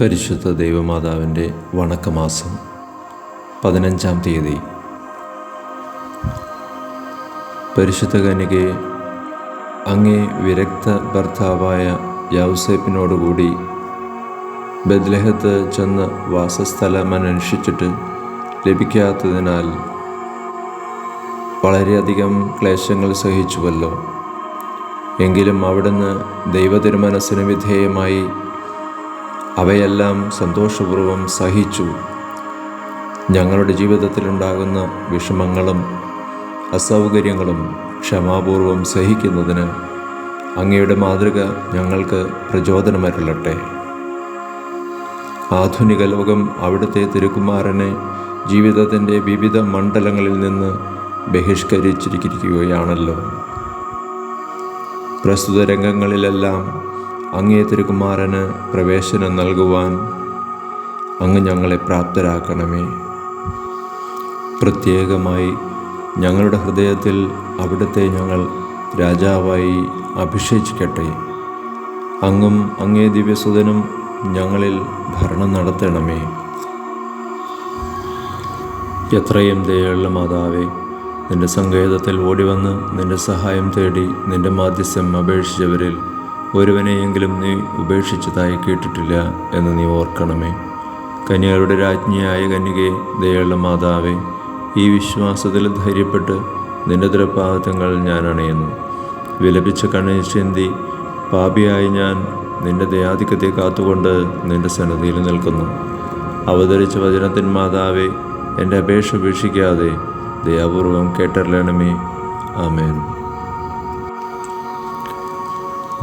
പരിശുദ്ധ ദൈവമാതാവിന്റെ വണക്കമാസം പതിനഞ്ചാം തീയതി. പരിശുദ്ധ കന്യകയെ അങ്ങേ വിരക്ത ഭർത്താവായ യൗസേപ്പിനോടുകൂടി ബദ്ലഹത്ത് ചെന്ന് വാസസ്ഥലം അന്വേഷിച്ചിട്ട് ലഭിക്കാത്തതിനാൽ വളരെയധികം ക്ലേശങ്ങൾ സഹിച്ചുവല്ലോ. എങ്കിലും അവിടുന്ന് ദൈവതിരുമനസ്സിന് വിധേയമായി അവയെല്ലാം സന്തോഷപൂർവം സഹിച്ചു. ഞങ്ങളുടെ ജീവിതത്തിലുണ്ടാകുന്ന വിഷമങ്ങളും അസൗകര്യങ്ങളും ക്ഷമാപൂർവം സഹിക്കുന്നതിന് അങ്ങയുടെ മാതൃക ഞങ്ങൾക്ക് പ്രചോദനമരുളട്ടെ. ആധുനിക ലോകം അവിടുത്തെ തിരുക്കുമാരനെ ജീവിതത്തിന്റെ വിവിധ മണ്ഡലങ്ങളിൽ നിന്ന് ബഹിഷ്കരിച്ചിരിക്കുകയാണല്ലോ. പ്രസ്തുത രംഗങ്ങളിലെല്ലാം അങ്ങേ തിരുകുമാരന് പ്രവേശനം നൽകുവാൻ അങ്ങ് ഞങ്ങളെ പ്രാപ്തരാക്കണമേ. പ്രത്യേകമായി ഞങ്ങളുടെ ഹൃദയത്തിൽ അവിടുത്തെ ഞങ്ങൾ രാജാവായി അഭിഷേചിക്കട്ടെ. അങ്ങും അങ്ങേ ദിവ്യസുതനും ഞങ്ങളിൽ ഭരണം നടത്തണമേ. എത്രയും ദയുള്ള മാതാവേ നിന്റെ സങ്കേതത്തിൽ ഓടിവന്ന് നിന്റെ സഹായം തേടി നിന്റെ മാധ്യസ്യം അപേക്ഷിച്ചവരിൽ ഒരുവനെയെങ്കിലും നീ ഉപേക്ഷിച്ചതായി കേട്ടിട്ടില്ല എന്ന് നീ ഓർക്കണമേ. കന്യകളുടെ രാജ്ഞിയായ കന്യകെ ദയുള്ള മാതാവേ ഈ വിശ്വാസത്തിൽ ധൈര്യപ്പെട്ട് നിന്റെ ദൃപാദങ്ങൾ ഞാൻ അണയുന്നു. വിലപിച്ച കണ്ണിൽ ചിന്തി പാപിയായി ഞാൻ നിന്റെ ദയാധിക്യത്തെ കാത്തുകൊണ്ട് നിന്റെ സന്നദ്ധിയിൽ നിൽക്കുന്നു. അവതരിച്ച വചനത്തിൻ മാതാവേ എന്റെ അപേക്ഷ ഉപേക്ഷിക്കാതെ ദയാപൂർവം കേട്ടറിയണമേ. ആമേൻ.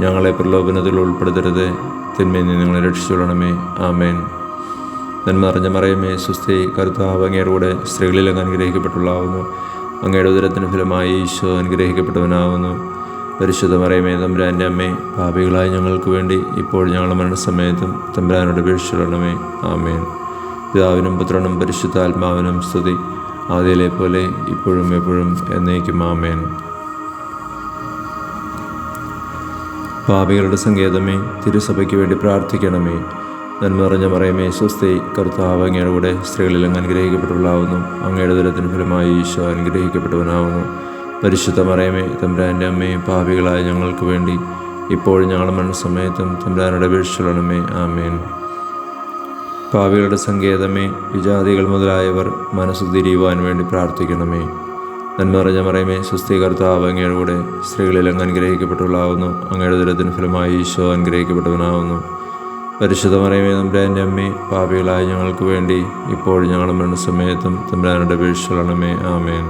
ഞങ്ങളെ പ്രലോഭനത്തിൽ ഉൾപ്പെടുത്തരുത്. തിന്മയിൽ നിന്ന് ഞങ്ങളെ രക്ഷിച്ചുകൊള്ളണമേ. ആമേൻ. നന്മ നിറഞ്ഞ മറയമേ സുസ്ഥി കരുത്താവ് അങ്ങയുടെ സ്ത്രീകളിൽ അങ്ങ് അനുഗ്രഹിക്കപ്പെട്ടുള്ളാവുന്നു അങ്ങയുടെ ഉദരത്തിന് ഫലമായി ഈശോ അനുഗ്രഹിക്കപ്പെട്ടവനാവുന്നു. പരിശുദ്ധ മറയമേ തമ്പുരാന്റെ അമ്മേ പാപികളായ ഞങ്ങൾക്ക് വേണ്ടി ഇപ്പോൾ ഞങ്ങളുടെ മരണസമയത്തും തമ്പുരാനോട് അപേക്ഷിച്ചിടണമേ ആമേൻ. പിതാവിനും പുത്രനും പരിശുദ്ധാത്മാവിനും സ്തുതി. ആദ്യയിലെ പോലെ ഇപ്പോഴും എപ്പോഴും എന്നേക്കും. ആമേൻ. പാപികളുടെ സങ്കേതമേ തിരുസഭയ്ക്ക് വേണ്ടി പ്രാർത്ഥിക്കണമേ. നന്മ നിറഞ്ഞ മറയമേ സ്വസ്തി കർത്താവ് അങ്ങയുടെ കൂടെ സ്ത്രീകളിൽ അങ്ങ് അനുഗ്രഹിക്കപ്പെട്ടുള്ളാവുന്നു അങ്ങയുടെ ദുരത്തിന് ഫലമായി ഈശോ അനുഗ്രഹിക്കപ്പെട്ടവനാവുന്നു. പരിശുദ്ധ മറയമേ തമ്പുരാന്റെ അമ്മയും പാപികളായ ഞങ്ങൾക്ക് വേണ്ടി ഇപ്പോഴും ഞങ്ങളുടെ മരണസമയത്തും തമ്പുരാനുടെ അപേക്ഷിച്ചുള്ളണമേ ആമേൻ. പാവികളുടെ സങ്കേതമേ വിജാതികൾ മുതലായവർ മനസ്സ് തിരിയുവാൻ വേണ്ടി പ്രാർത്ഥിക്കണമേ. നന്മ നിറഞ്ഞ മറയമേ സുസ്ഥി കർത്താവ് അങ്ങയുടെ കൂടെ സ്ത്രീകളിൽ അങ്ങ് അനുഗ്രഹിക്കപ്പെട്ടുള്ളാവുന്നു അങ്ങയുടെ ദുരത്തിന് ഫലമായി ഈശോ അനുഗ്രഹിക്കപ്പെട്ടവനാവുന്നു. പരിശുദ്ധ മറയമേ തമ്പുരാന്റെ അമ്മ പാപികളായ ഞങ്ങൾക്ക് വേണ്ടി ഇപ്പോഴും ഞങ്ങളുടെ മരണസമയത്തും തമ്പുരാനുടെ വീഴ്ചകളണമേ ആമേൻ.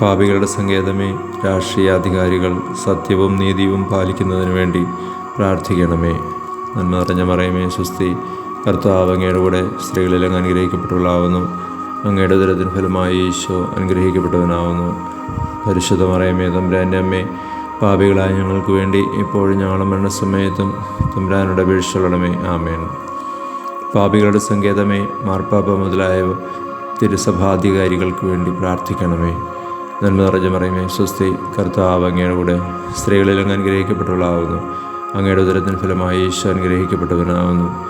പാപികളുടെ സങ്കേതമേ രാഷ്ട്രീയ അധികാരികൾ സത്യവും നീതിയും പാലിക്കുന്നതിന് വേണ്ടി പ്രാർത്ഥിക്കണമേ. നന്മ നിറഞ്ഞ മറയമേ സുസ്ഥി കർത്താവ് അങ്ങയുടെ കൂടെ സ്ത്രീകളിൽ അങ്ങ് അനുഗ്രഹിക്കപ്പെട്ടുള്ളാവുന്നു അങ്ങയുടെ ദുരത്തിന് ഫലമായി ഈശോ അനുഗ്രഹിക്കപ്പെട്ടവനാവുന്നു. പരിശുദ്ധ മറയമേ തമ്പുരാന്റെ അമ്മേ പാപികളായ ഞങ്ങൾക്ക് വേണ്ടി ഇപ്പോഴും ഞങ്ങളുടെ മരണസമയത്തും തമ്പുരാനോട് വീഴ്ചകളമേ ആമേൻ. പാപികളുടെ സങ്കേതമേ മാർപ്പാപ്പ മുതലായവ തിരുസഭാധികാരികൾക്ക് വേണ്ടി പ്രാർത്ഥിക്കണമേ. നന്മ നിറഞ്ഞ മറയമേ സ്വസ്തി കർത്താവ് അങ്ങയുടെ കൂടെ സ്ത്രീകളിൽ അങ്ങ് അനുഗ്രഹിക്കപ്പെട്ടുള്ളാവുന്നു അങ്ങയുടെ ഉദരത്തിന് ഫലമായി ഈശോ അനുഗ്രഹിക്കപ്പെട്ടവനാവുന്നു.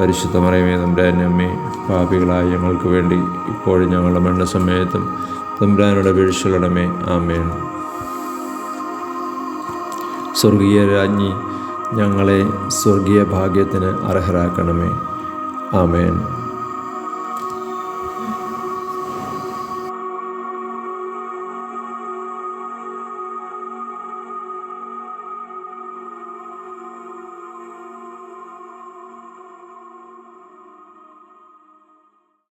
പരിശുദ്ധ മറിയമേ തമ്പുരാന്റെ അമ്മേ പാപികളായ ഞങ്ങൾക്ക് വേണ്ടി ഇപ്പോഴും ഞങ്ങളുടെ മരണസമയത്തും തമ്പുരാനുടെ വീഴ്ചകളടമേ ആമേൻ. സ്വർഗീയ രാജ്ഞി ഞങ്ങളെ സ്വർഗീയ ഭാഗ്യത്തിന് അർഹരാക്കണമേ. ആമേൻ.